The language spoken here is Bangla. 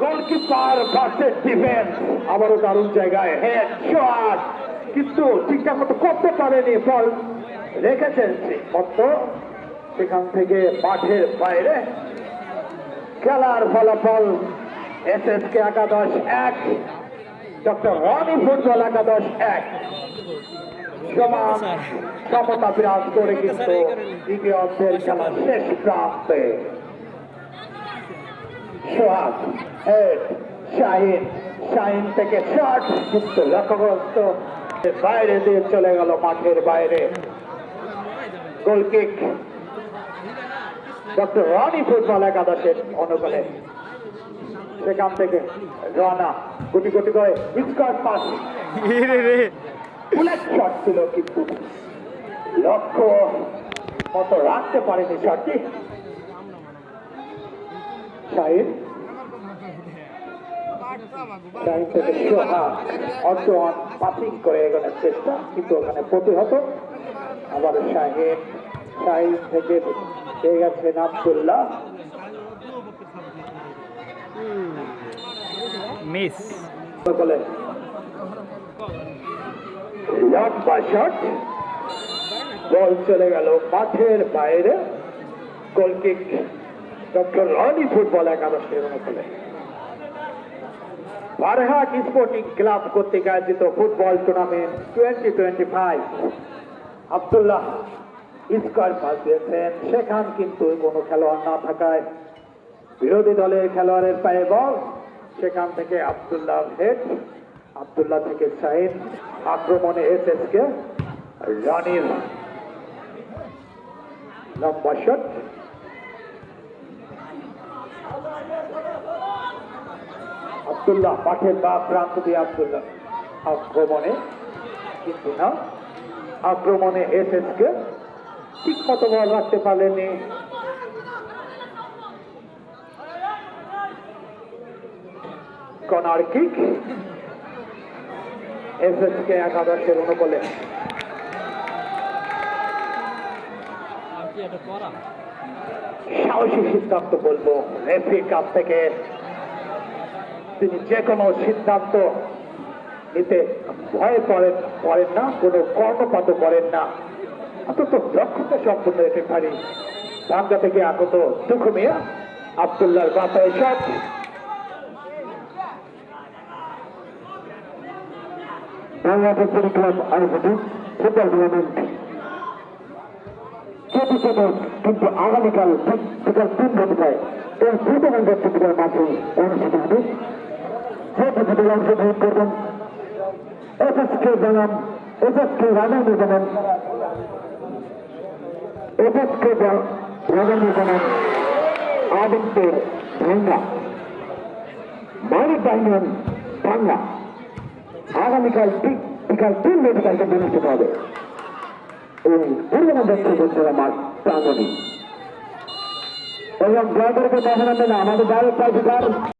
গোলকিপার ভার্সেস ডিফেন্স আবারও দারুণ জায়গায় হেড শট কিন্তু ঠিকঠাক মতো করতে পারেনি, বল রেখেছেন মত সেখান থেকে মাঠের বাইরে খেলার ফলাফল এস এস কে একাদশ এক, ডক্টর রনি ফুটবল একাদশ এক। সমান সমতা বিরাজ করে কিন্তু দ্বিতীয় অর্ধের খেলা শেষ প্রান্তে। সোহাগ। শাহিন শাহিন থেকে শট কিন্তু লক্ষ্যগ্রস্ত বাইরে দিয়ে চলে গেল মাঠের বাইরে। গোলকিক ডক্টর রনি ফুটবল একাদশের অনুকূলে। সেখান থেকে রানা গুটি গুটি করে স্কট পাস। বুলেট শট ছিল কিন্তু। লক্ষ্য মতো রাখতে পারেনি শটটি শাহিন অর্জন করে চেষ্টা কিন্তু ওখানে প্রতিহত আবার শাহিন থেকে মিস বলে বল চলে গেল মাঠের বাইরে গোলকিক ডক্টর রনি ফুটবল একাদশের অনুকূলে বারহাট স্পোর্টিং ক্লাব কর্তৃক আয়োজিত football tournament twenty twenty five Abdullah, square pass দিয়েছেন। সেখান কিন্তু কোনো খেলোয়াড় না থাকায় বিরোধী দলের খেলোয়াড়ের পায়ে বল। সেখান থেকে আবদুল্লাহ হেড আবদুল্লাহ থেকে সাইন। আক্রমণে এস এস কে রানির লম্বা শট আবদুল্লাহ মাঠের বা প্রান্ত দিয়ে আবদুল্লাহ। আক্রমণে, কিন্তু না, আক্রমণে এসএসকে ঠিক মতো বল রাখতে পারলেনি কর্নার কিক, এসএসকে একাদশের অনুকূলে। সাহসী সিদ্ধান্ত বলব রেফ্রির কাছ থেকে তিনি যে কোনো সিদ্ধান্ত নিতে ভয় করেন করেন না কোনো কর্ণপাত করেন না অন্তত দক্ষতা সম্পূর্ণ রেফারি ভাঙ্গা থেকে আগত দুঃখ মিয়া আবদুল্লাহর বাসায় শট বাংলাদেশ ক্লাব আয়োজিত ফুটবল টুর্নামেন্ট কিন্তু আগামীকাল বিকাল তিন ঘটিকায় টুর্নামেন্টের টিকিটের মাঠে অনুষ্ঠিত হবে টিকিটের অংশগ্রহণ করবেন। এসএসকে জানান, এসএসকে রাজানি জানান। এসএসকে রাজানি জানান। আদিত্যের ভাঙ্গা। মালিক বাহিনী ভাঙ্গা। আগামীকাল ঠিক বিকাল তিন মেডিকেলকে অনুষ্ঠিত হবে। এই পূর্বনগর বছরা মাঠ প্রাঙ্গণে এবং জয়গরকে দেখা আমাদের ডাইরেক্ট